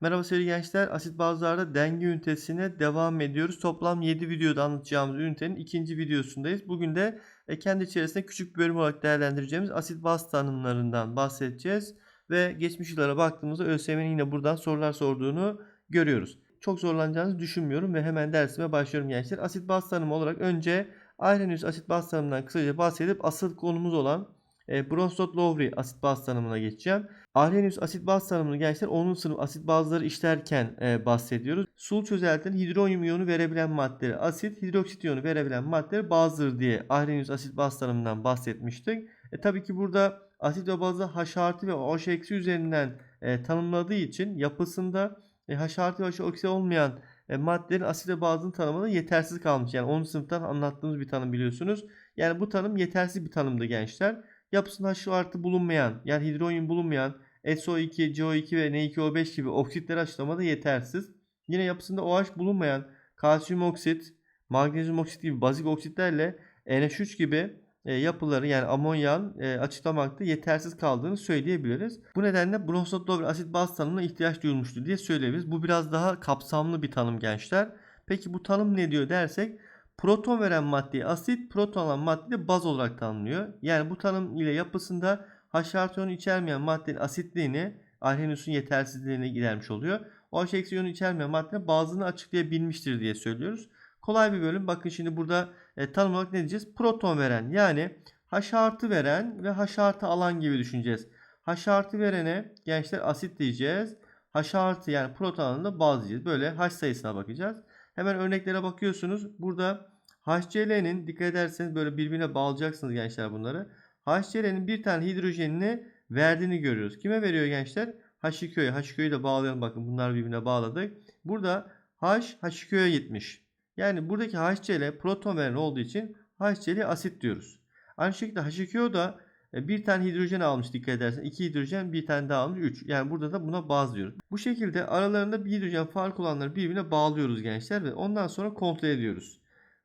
Merhaba sevgili gençler. Asit bazlarda denge ünitesine devam ediyoruz. Toplam 7 videoda anlatacağımız ünitenin ikinci videosundayız. Bugün de e, kendi içerisinde küçük bir bölüm olarak değerlendireceğimiz asit baz tanımlarından bahsedeceğiz. Ve geçmiş yıllara baktığımızda ÖSYM'nin yine buradan sorular sorduğunu görüyoruz. Çok zorlanacağınızı düşünmüyorum ve hemen dersime başlıyorum gençler. Asit baz tanımı olarak önce Arrhenius asit baz tanımından kısaca bahsedip asıl konumuz olan e, Bronsted-Lowry asit baz tanımına geçeceğim. Arrhenius asit baz tanımını gençler 10. sınıf asit bazları işlerken e, bahsediyoruz. Sul çözeltinin hidronyum iyonu verebilen maddeleri asit, hidroksit iyonu verebilen maddeleri bazdır diye Arrhenius asit baz tanımından bahsetmiştik. E, tabii ki burada asit ve bazı H artı ve OH eksi üzerinden e, tanımladığı için yapısında e, H artı ve OH eksi olmayan e, maddelerin asit ve bazının tanımında yetersiz kalmış. Yani 10. sınıftan anlattığımız bir tanım biliyorsunuz. Yani bu tanım yetersiz bir tanımdı gençler. Yapısında H artı bulunmayan yani hidronyum bulunmayan SO2, CO2 ve N2O5 gibi oksitleri açıklamada yetersiz. Yine yapısında OH bulunmayan kalsiyum oksit, magnezyum oksit gibi bazik oksitlerle NH3 gibi e, yapıları yani amonyan e, açıklamakta yetersiz kaldığını söyleyebiliriz. Bu nedenle Bronsted-Lowry asit baz tanımına ihtiyaç duyulmuştur diye söyleyebiliriz. Bu biraz daha kapsamlı bir tanım gençler. Peki bu tanım ne diyor dersek proton veren maddeyi asit, proton alan maddeyi de baz olarak tanımlıyor. Yani bu tanım ile yapısında H artı içermeyen maddenin asitliğini, Arrhenius'un yetersizliğini gidermiş oluyor. OH eksi iyonu içermeyen maddenin bazını açıklayabilmiştir diye söylüyoruz. Kolay bir bölüm. Bakın şimdi burada e, tanım olarak ne diyeceğiz? Proton veren yani H artı veren ve H artı alan gibi düşüneceğiz. H artı verene gençler asit diyeceğiz. H artı yani proton alanında baz diyeceğiz. Böyle H sayısına bakacağız. Hemen örneklere bakıyorsunuz. Burada HCl'nin dikkat ederseniz böyle birbirine bağlayacaksınız gençler bunları. HCl'nin bir tane hidrojenini verdiğini görüyoruz. Kime veriyor gençler? H2O'ya. H2O'yu da bağlayalım bakın bunlar birbirine bağladık. Burada H H2O'ya gitmiş. Yani buradaki HCl proton veren olduğu için HCl asit diyoruz. Aynı şekilde H2O da bir tane hidrojen almış dikkat edersen. iki hidrojen bir tane daha almış 3. Yani burada da buna baz diyoruz. Bu şekilde aralarında bir hidrojen fark olanları birbirine bağlıyoruz gençler ve ondan sonra kontrol ediyoruz.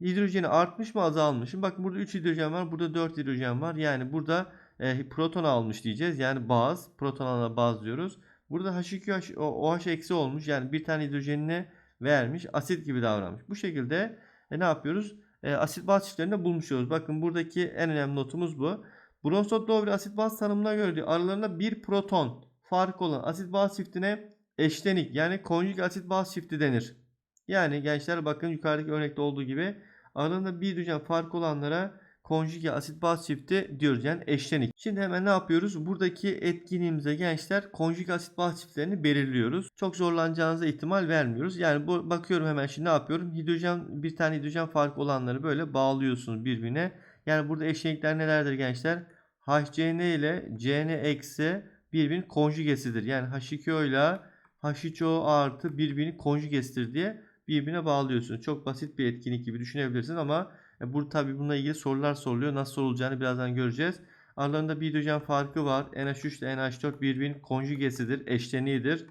Hidrojeni artmış mı azalmış mı? Bakın burada 3 hidrojen var. Burada 4 hidrojen var. Yani burada e, proton almış diyeceğiz. Yani baz. Proton alana baz diyoruz. Burada H2O OH eksi olmuş. Yani bir tane hidrojenine vermiş. Asit gibi davranmış. Bu şekilde e, ne yapıyoruz? E, asit baz çiftlerini bulmuş oluyoruz. Bakın buradaki en önemli notumuz bu. Bronsted-Lowry asit baz tanımına göre diyor aralarında bir proton fark olan asit baz çiftine eşlenik yani konjug asit baz çifti denir. Yani gençler bakın yukarıdaki örnekte olduğu gibi aralarında bir hidrojen fark olanlara konjüge asit baz çifti diyoruz yani eşlenik. Şimdi hemen ne yapıyoruz? Buradaki etkinliğimize gençler konjüge asit baz çiftlerini belirliyoruz. Çok zorlanacağınıza ihtimal vermiyoruz. Yani bu bakıyorum hemen şimdi ne yapıyorum? Hidrojen bir tane hidrojen fark olanları böyle bağlıyorsunuz birbirine. Yani burada eşlenikler nelerdir gençler? HCN ile CN eksi birbirinin konjugesidir. Yani H2O ile H3O artı birbirinin konjugesidir diye birbirine bağlıyorsunuz. Çok basit bir etkinlik gibi düşünebilirsiniz ama e, burada tabii bununla ilgili sorular soruluyor. Nasıl sorulacağını birazdan göreceğiz. Aralarında bir hidrojen farkı var. NH3 ile NH4 birbirinin konjugesidir, eşleniğidir.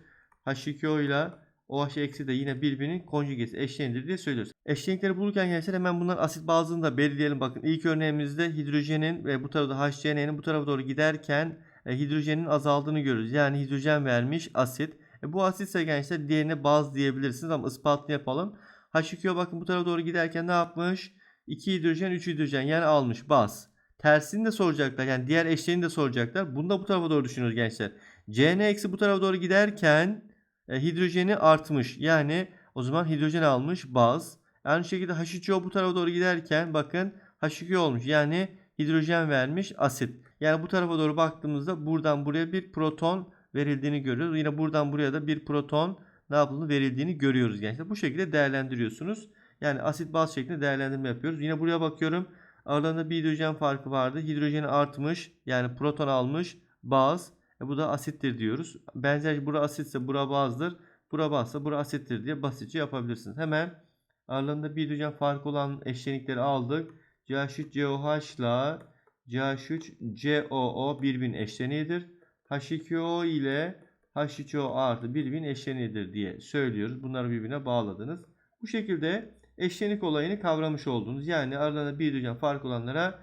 H2O ile OH eksi de yine birbirinin konjugesi, eşleniğidir diye söylüyoruz. Eşlenikleri bulurken gençler hemen bunların asit bazını da belirleyelim. Bakın ilk örneğimizde hidrojenin ve bu tarafta HCN'nin bu tarafa doğru giderken e, hidrojenin azaldığını görürüz. Yani hidrojen vermiş asit. E, bu asitse gençler diğerine baz diyebilirsiniz ama ispatını yapalım. H2O bakın bu tarafa doğru giderken ne yapmış? 2 hidrojen 3 hidrojen yani almış baz. Tersini de soracaklar yani diğer eşlerini de soracaklar. Bunu da bu tarafa doğru düşünüyoruz gençler. CN eksi bu tarafa doğru giderken e, hidrojeni artmış. Yani o zaman hidrojen almış baz. Aynı şekilde H2O bu tarafa doğru giderken bakın H2O olmuş. Yani hidrojen vermiş asit. Yani bu tarafa doğru baktığımızda buradan buraya bir proton verildiğini görüyoruz. Yine buradan buraya da bir proton ne yapıldığını verildiğini görüyoruz gençler. Bu şekilde değerlendiriyorsunuz. Yani asit baz şeklinde değerlendirme yapıyoruz. Yine buraya bakıyorum. Aralarında bir hidrojen farkı vardı. Hidrojeni artmış. Yani proton almış. Baz. E bu da asittir diyoruz. Benzer bura asitse bura bazdır. Bura bazsa bura asittir diye basitçe yapabilirsiniz. Hemen aralarında bir hidrojen farkı olan eşlenikleri aldık. CH3COH ile CH3COO birbirinin eşleniğidir. H2O ile H2O artı birbirinin eşleniğidir diye söylüyoruz. Bunları birbirine bağladınız. Bu şekilde eşlenik olayını kavramış oldunuz. Yani aralarında bir hidrojen fark olanlara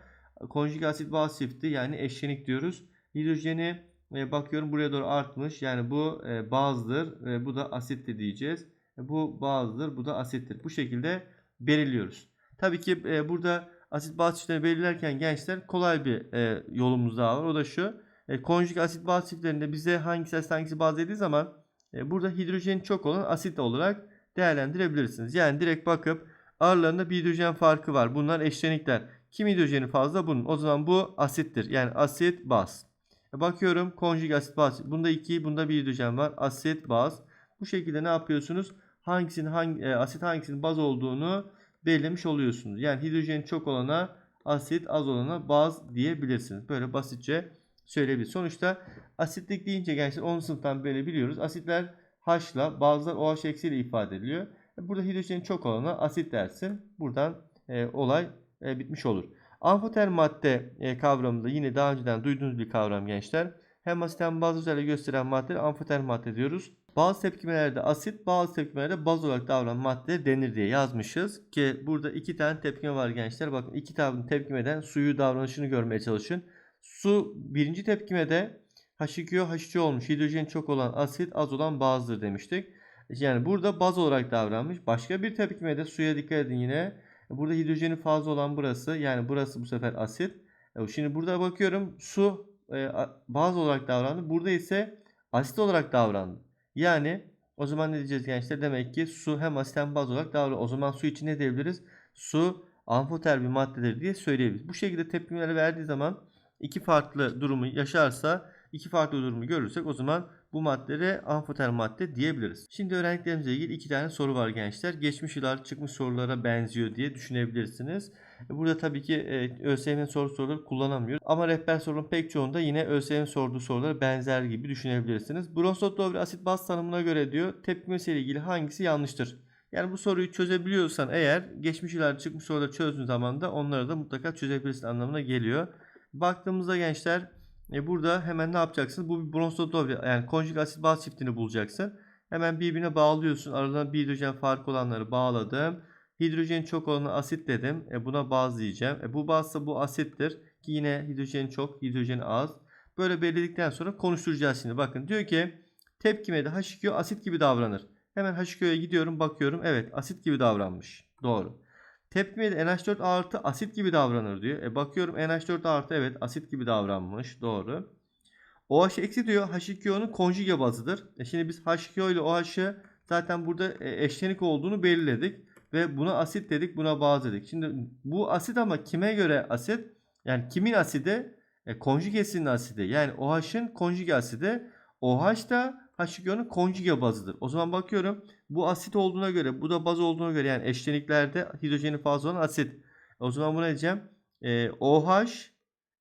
konjug asit yani eşlenik diyoruz. Hidrojeni E, bakıyorum buraya doğru artmış. Yani bu e, bazdır. E, bu da asittir diyeceğiz. E, bu bazdır. Bu da asittir. Bu şekilde belirliyoruz. Tabii ki e, burada asit baz çiftlerini belirlerken gençler kolay bir e, yolumuz daha var. O da şu. E, konjug asit baz çiftlerinde bize hangisi asit hangisi baz dediği zaman e, burada hidrojeni çok olan asit olarak değerlendirebilirsiniz. Yani direkt bakıp aralarında bir hidrojen farkı var. Bunlar eşlenikler. Kim hidrojeni fazla bunun. O zaman bu asittir. Yani asit baz. E, bakıyorum konjug asit baz. Bunda 2, bunda bir hidrojen var. Asit baz. Bu şekilde ne yapıyorsunuz? Hangisinin hangi e, asit hangisinin baz olduğunu belirlemiş oluyorsunuz. Yani hidrojeni çok olana asit, az olana baz diyebilirsiniz. Böyle basitçe söyleyebiliriz. Sonuçta asitlik deyince gençler 10 sınıftan böyle biliyoruz. Asitler H'la bazılar OH eksiyle ifade ediliyor. E, Burada hidrojeni çok olana asit dersin. Buradan e, olay e, bitmiş olur. Amfoter madde e, kavramı da yine daha önceden duyduğunuz bir kavram gençler. Hem asit hem baz özelliği gösteren maddeleri amfoter madde diyoruz. Bazı tepkimelerde asit, bazı tepkimelerde baz olarak davranan madde denir diye yazmışız. Ki burada iki tane tepkime var gençler. Bakın iki tane tepkimeden suyu davranışını görmeye çalışın. Su birinci tepkimede H2O H2O olmuş. Hidrojen çok olan asit, az olan bazdır demiştik. Yani burada baz olarak davranmış. Başka bir tepkimede suya dikkat edin yine. Burada hidrojeni fazla olan burası. Yani burası bu sefer asit. E, Şimdi burada bakıyorum su e, a- baz olarak davrandı. Burada ise asit olarak davrandı. Yani o zaman ne diyeceğiz gençler? Demek ki su hem asit hem baz olarak davranıyor. O zaman su için ne diyebiliriz? Su amfoter bir maddedir diye söyleyebiliriz. Bu şekilde tepkimeleri verdiği zaman iki farklı durumu yaşarsa, iki farklı durumu görürsek o zaman bu maddelere amfoter madde diyebiliriz. Şimdi öğrendiklerimizle ilgili iki tane soru var gençler. Geçmiş yıllar çıkmış sorulara benziyor diye düşünebilirsiniz. Burada tabii ki e, ÖSYM'nin soru soruları kullanamıyoruz. Ama rehber sorunun pek çoğunda yine ÖSYM'nin sorduğu sorulara benzer gibi düşünebilirsiniz. Bronsot Dovre asit baz tanımına göre diyor tepkimesiyle ilgili hangisi yanlıştır? Yani bu soruyu çözebiliyorsan eğer geçmiş yıllar çıkmış soruları çözdüğün zaman da onları da mutlaka çözebilirsin anlamına geliyor. Baktığımızda gençler e, burada hemen ne yapacaksın? Bu bir Dovre yani konjug asit baz çiftini bulacaksın. Hemen birbirine bağlıyorsun. Aralarında bir hidrojen farkı olanları bağladım. Hidrojen çok olanı asit dedim. E, buna baz diyeceğim. E, bu bazsa bu asittir. Ki yine hidrojen çok, hidrojen az. Böyle belirledikten sonra konuşturacağız şimdi. Bakın diyor ki tepkimede H2O asit gibi davranır. Hemen H2O'ya gidiyorum bakıyorum. Evet asit gibi davranmış. Doğru. Tepkimede NH4 artı asit gibi davranır diyor. E bakıyorum NH4 artı evet asit gibi davranmış. Doğru. OH eksi diyor H2O'nun konjüge bazıdır. E şimdi biz H2O ile OH'ı zaten burada e, eşlenik olduğunu belirledik. Ve buna asit dedik buna baz dedik. Şimdi bu asit ama kime göre asit? Yani kimin asidi? E, konjugesinin asidi. Yani OH'ın konjuge asidi. OH da H2O'nun konjuge bazıdır. O zaman bakıyorum bu asit olduğuna göre bu da baz olduğuna göre yani eşleniklerde hidrojeni fazla olan asit. O zaman buna diyeceğim? E, OH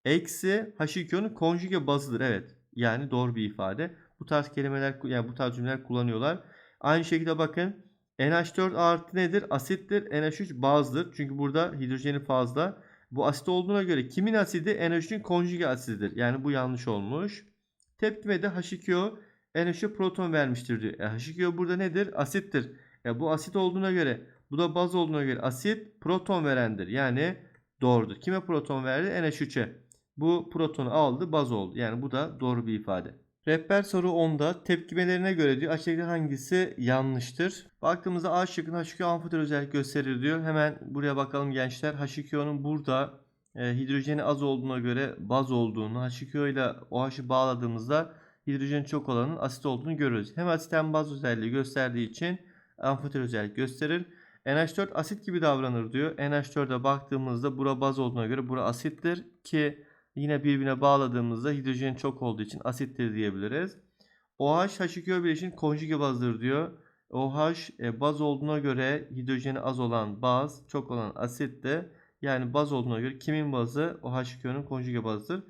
eksi H2O'nun konjuge bazıdır. Evet. Yani doğru bir ifade. Bu tarz kelimeler yani bu tarz cümleler kullanıyorlar. Aynı şekilde bakın NH4 artı nedir? Asittir. NH3 bazdır. Çünkü burada hidrojeni fazla. Bu asit olduğuna göre kimin asidi? NH3'ün konjuge asididir. Yani bu yanlış olmuş. Tepkimede H2O NH3'e proton vermiştir diyor. E, H2O burada nedir? Asittir. E, bu asit olduğuna göre bu da baz olduğuna göre asit proton verendir. Yani doğrudur. Kime proton verdi? NH3'e. Bu protonu aldı baz oldu. Yani bu da doğru bir ifade. Rehber soru 10'da tepkimelerine göre diyor aşağıdaki hangisi yanlıştır? Baktığımızda A şıkkında H2O amfoter özellik gösterir diyor. Hemen buraya bakalım gençler. H2O'nun burada e, hidrojeni az olduğuna göre baz olduğunu, H2O ile OH'ı bağladığımızda hidrojen çok olanın asit olduğunu görürüz. Hem asit hem baz özelliği gösterdiği için amfoter özellik gösterir. NH4 asit gibi davranır diyor. NH4'e baktığımızda bura baz olduğuna göre bura asittir ki yine birbirine bağladığımızda hidrojen çok olduğu için asittir diyebiliriz. OH H2O bileşin konjuge bazdır diyor. OH baz olduğuna göre hidrojeni az olan baz, çok olan asit de yani baz olduğuna göre kimin bazı? O H2O'nun konjuge bazıdır.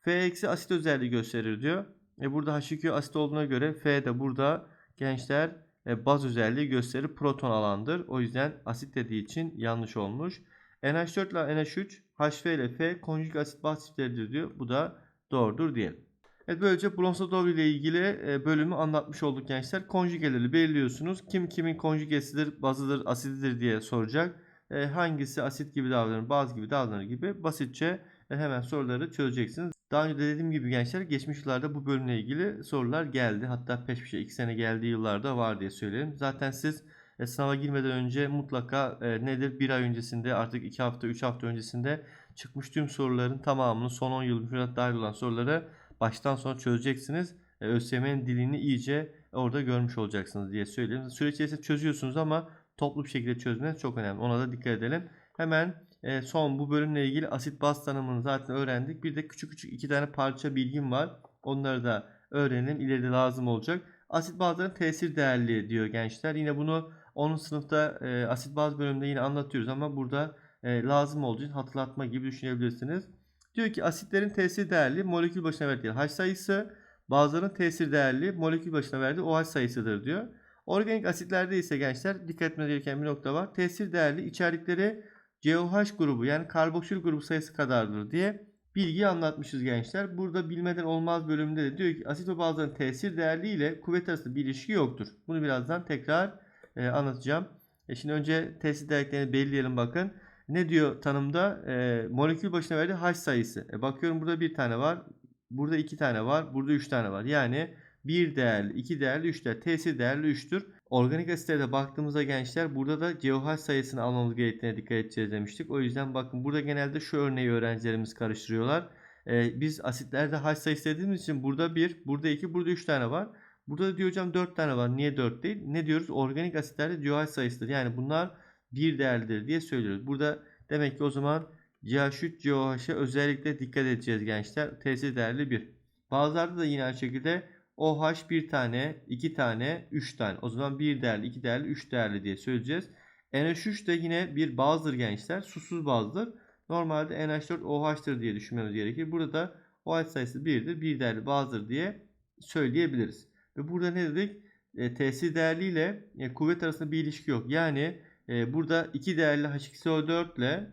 F asit özelliği gösterir diyor. E burada H2O asit olduğuna göre F de burada gençler e, baz özelliği gösterir. Proton alandır. O yüzden asit dediği için yanlış olmuş. NH4 ile NH3, HF ile F konjug asit baz çiftleridir diyor. Bu da doğrudur diyelim. Evet böylece Bronsted ile ilgili e, bölümü anlatmış olduk gençler. Konjugeleri belirliyorsunuz. Kim kimin konjugesidir, bazıdır, asididir diye soracak. E, hangisi asit gibi davranır, baz gibi davranır gibi basitçe e, hemen soruları çözeceksiniz. Daha önce de dediğim gibi gençler geçmiş yıllarda bu bölümle ilgili sorular geldi. Hatta peş peşe 2 sene geldiği yıllarda var diye söyleyelim. Zaten siz e, sınava girmeden önce mutlaka e, nedir bir ay öncesinde artık 2 hafta 3 hafta öncesinde çıkmış tüm soruların tamamını son 10 yıl müfredat dahil olan soruları baştan sona çözeceksiniz. E, ÖSYM'nin dilini iyice orada görmüş olacaksınız diye söyleyeyim. Süreç içerisinde çözüyorsunuz ama toplu bir şekilde çözmeniz çok önemli. Ona da dikkat edelim. Hemen e, son bu bölümle ilgili asit baz tanımını zaten öğrendik. Bir de küçük küçük iki tane parça bilgim var. Onları da öğrenelim. İleride lazım olacak. Asit bazların tesir değerli diyor gençler. Yine bunu 10. sınıfta e, asit baz bölümünde yine anlatıyoruz ama burada e, lazım olduğu için hatırlatma gibi düşünebilirsiniz. Diyor ki asitlerin tesir değerli molekül başına verdiği H sayısı bazılarının tesir değerli molekül başına verdiği OH sayısıdır diyor. Organik asitlerde ise gençler dikkat etmeniz gereken bir nokta var. Tesir değerli içerikleri COH grubu yani karboksil grubu sayısı kadardır diye bilgi anlatmışız gençler. Burada bilmeden olmaz bölümünde de diyor ki asit ve bazıların tesir değerli ile kuvvet arasında bir ilişki yoktur. Bunu birazdan tekrar e, anlatacağım. E şimdi önce tesir değerlerini belirleyelim bakın. Ne diyor tanımda? E, molekül başına verdiği H sayısı. E, bakıyorum burada bir tane var. Burada iki tane var. Burada üç tane var. Yani 1 değerli, 2 değerli, 3 değerli. Tesir değerli 3'tür. Organik asitlere baktığımızda gençler burada da COH sayısını almamız gerektiğine dikkat edeceğiz demiştik. O yüzden bakın burada genelde şu örneği öğrencilerimiz karıştırıyorlar. Ee, biz asitlerde H sayısı dediğimiz için burada 1, burada 2, burada 3 tane var. Burada da diyor hocam 4 tane var. Niye 4 değil? Ne diyoruz? Organik asitlerde COH sayısıdır. Yani bunlar bir değerlidir diye söylüyoruz. Burada demek ki o zaman CH3 COH'a özellikle dikkat edeceğiz gençler. Tesir değerli 1. Bazılarda da yine aynı şekilde OH bir tane, iki tane, üç tane. O zaman bir değerli, iki değerli, üç değerli diye söyleyeceğiz. NH3 de yine bir bazdır gençler. Susuz bazdır. Normalde NH4 OH'tır diye düşünmemiz gerekir. Burada da OH sayısı 1'dir. Bir değerli bazdır diye söyleyebiliriz. Ve burada ne dedik? E, tesir değerli ile e, kuvvet arasında bir ilişki yok. Yani e, burada iki değerli H2SO4 ile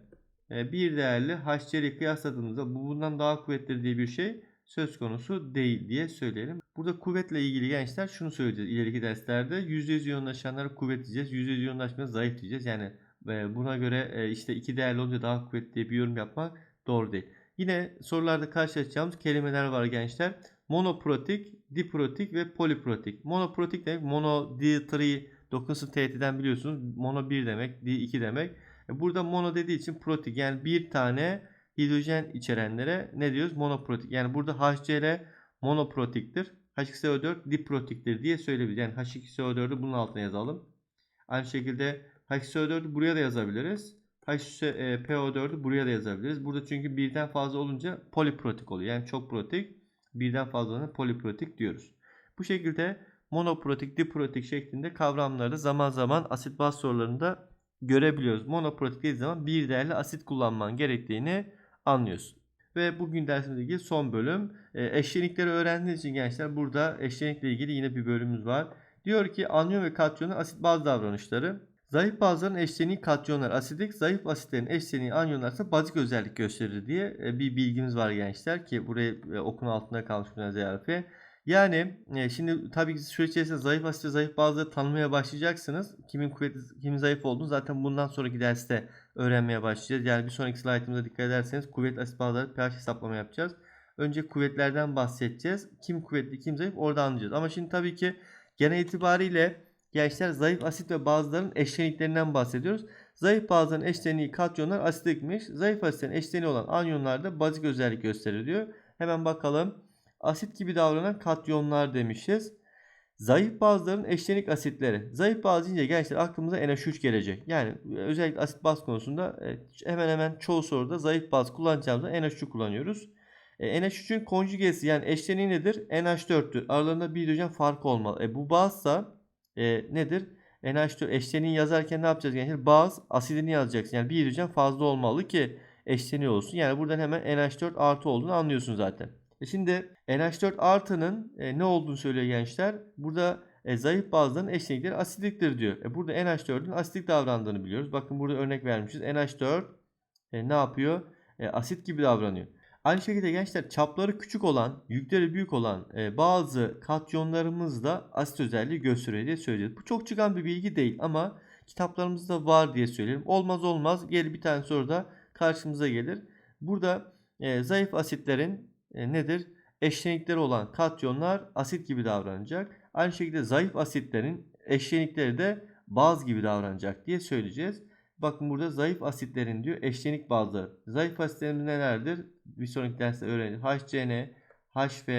e, bir değerli HCl'yi kıyasladığımızda bu bundan daha kuvvetlidir diye bir şey söz konusu değil diye söyleyelim. Burada kuvvetle ilgili gençler şunu söyleyeceğiz ileriki derslerde. %100 yoğunlaşanlara kuvvet diyeceğiz. %100 yoğunlaşmayan zayıf diyeceğiz. Yani e, buna göre e, işte iki değerli olunca daha kuvvetli diye bir yorum yapmak doğru değil. Yine sorularda karşılaşacağımız kelimeler var gençler. Monoprotik, diprotik ve poliprotik. Monoprotik demek mono, di, tri, dokunsuz teğetiden biliyorsunuz. Mono 1 demek, di 2 demek. E, burada mono dediği için protik yani bir tane hidrojen içerenlere ne diyoruz? Monoprotik. Yani burada HCl monoprotiktir. H2SO4 diprotiktir diye söyleyebiliriz. Yani H2SO4'ü bunun altına yazalım. Aynı şekilde H2SO4'ü buraya da yazabiliriz. HPO4'ü buraya da yazabiliriz. Burada çünkü birden fazla olunca poliprotik oluyor. Yani çok protik. Birden fazla olunca poliprotik diyoruz. Bu şekilde monoprotik, diprotik şeklinde kavramları zaman zaman asit baz sorularında görebiliyoruz. Monoprotik dediği zaman bir değerli asit kullanman gerektiğini anlıyorsun. Ve bugün dersimizle ilgili son bölüm. E, eşlenikleri öğrendiğiniz için gençler burada eşlenikle ilgili yine bir bölümümüz var. Diyor ki anyon ve katyonlar asit baz davranışları. Zayıf bazların eşleniği katyonlar asidik, zayıf asitlerin eşleniği anyonlar ise bazik özellik gösterir diye e, bir bilgimiz var gençler ki buraya e, okun altında kalmış bir ziyarete. Yani e, şimdi tabii ki süreç içerisinde zayıf asit zayıf bazıları tanımaya başlayacaksınız. Kimin kuvvetli, kimin zayıf olduğunu zaten bundan sonraki derste öğrenmeye başlayacağız. Yani bir sonraki slaytımıza dikkat ederseniz kuvvet asit bazıları pH hesaplama yapacağız. Önce kuvvetlerden bahsedeceğiz. Kim kuvvetli kim zayıf orada anlayacağız. Ama şimdi tabii ki genel itibariyle gençler zayıf asit ve bazıların eşleniklerinden bahsediyoruz. Zayıf bazıların eşleniği katyonlar asitlikmiş. Zayıf asitlerin eşleniği olan anyonlar da bazik özellik gösterir. Hemen bakalım. Asit gibi davranan katyonlar demişiz. Zayıf bazların eşlenik asitleri. Zayıf baz deyince gençler aklımıza NH3 gelecek. Yani özellikle asit baz konusunda hemen hemen çoğu soruda zayıf baz kullanacağımızda NH3 kullanıyoruz. E, NH3'ün konjugesi yani eşleniği nedir? NH4'tür. Aralarında bir hidrojen farkı olmalı. E, bu bazsa e, nedir? NH4 eşleniği yazarken ne yapacağız gençler? Baz asidini yazacaksın. Yani bir hidrojen fazla olmalı ki eşleniği olsun. Yani buradan hemen NH4 artı olduğunu anlıyorsun zaten. E şimdi NH4 artının e, ne olduğunu söylüyor gençler. Burada e, zayıf bazların eşlenikleri asidiktir diyor. E, burada NH4'ün asidik davrandığını biliyoruz. Bakın burada örnek vermişiz. NH4 e, ne yapıyor? E, asit gibi davranıyor. Aynı şekilde gençler çapları küçük olan, yükleri büyük olan e, bazı katyonlarımız da asit özelliği gösteriyor diye söylüyoruz. Bu çok çıkan bir bilgi değil ama kitaplarımızda var diye söyleyelim. Olmaz olmaz gel bir tane soruda karşımıza gelir. Burada e, zayıf asitlerin e, nedir? Eşlenikleri olan katyonlar asit gibi davranacak. Aynı şekilde zayıf asitlerin eşlenikleri de baz gibi davranacak diye söyleyeceğiz. Bakın burada zayıf asitlerin diyor eşlenik bazları. Zayıf asitlerimiz nelerdir? Bir sonraki derste öğreneceğiz. HCN, HF,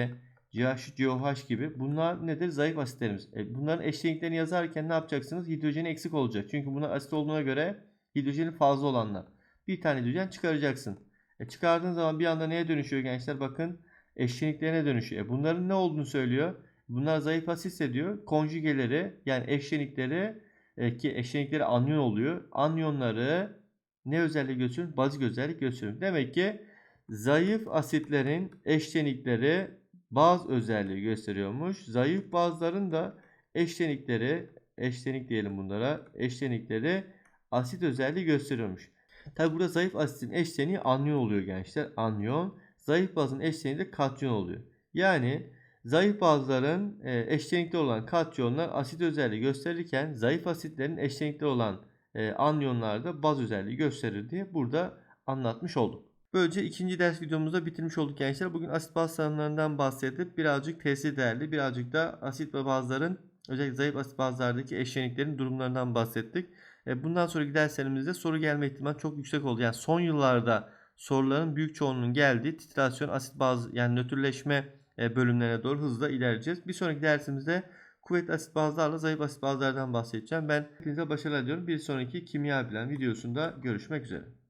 CH3COH gibi. Bunlar nedir? Zayıf asitlerimiz. E, bunların eşleniklerini yazarken ne yapacaksınız? Hidrojeni eksik olacak. Çünkü bunlar asit olduğuna göre hidrojeni fazla olanlar. Bir tane hidrojen çıkaracaksın. E, çıkardığın zaman bir anda neye dönüşüyor gençler? Bakın eşleniklerine dönüşüyor. E, bunların ne olduğunu söylüyor. Bunlar zayıf asitse diyor. Konjugeleri yani eşlenikleri e, ki eşlenikleri anyon oluyor. Anyonları ne özellik gösteriyor? Bazik özellik gösteriyor. Demek ki zayıf asitlerin eşlenikleri baz özelliği gösteriyormuş. Zayıf bazların da eşlenikleri eşlenik diyelim bunlara. Eşlenikleri asit özelliği gösteriyormuş. Tabi burada zayıf asitin eşleniği anyon oluyor gençler. Anyon. Zayıf bazın eşleniği de katyon oluyor. Yani zayıf bazların e, eşlenikli olan katyonlar asit özelliği gösterirken zayıf asitlerin eşlenikli olan e, anyonlar da baz özelliği gösterir diye burada anlatmış olduk. Böylece ikinci ders videomuzda bitirmiş olduk gençler. Bugün asit baz tanımlarından bahsedip birazcık tesir değerli, birazcık da asit ve bazların özellikle zayıf asit bazlardaki eşleniklerin durumlarından bahsettik. E, Bundan sonraki derslerimizde soru gelme ihtimali çok yüksek oldu. Yani son yıllarda soruların büyük çoğunluğunun geldiği titrasyon asit baz yani nötrleşme e, bölümlerine doğru hızla ilerleyeceğiz. Bir sonraki dersimizde kuvvetli asit bazlarla zayıf asit bazlardan bahsedeceğim. Ben hepinize başarılar diliyorum. Bir sonraki kimya bilen videosunda görüşmek üzere.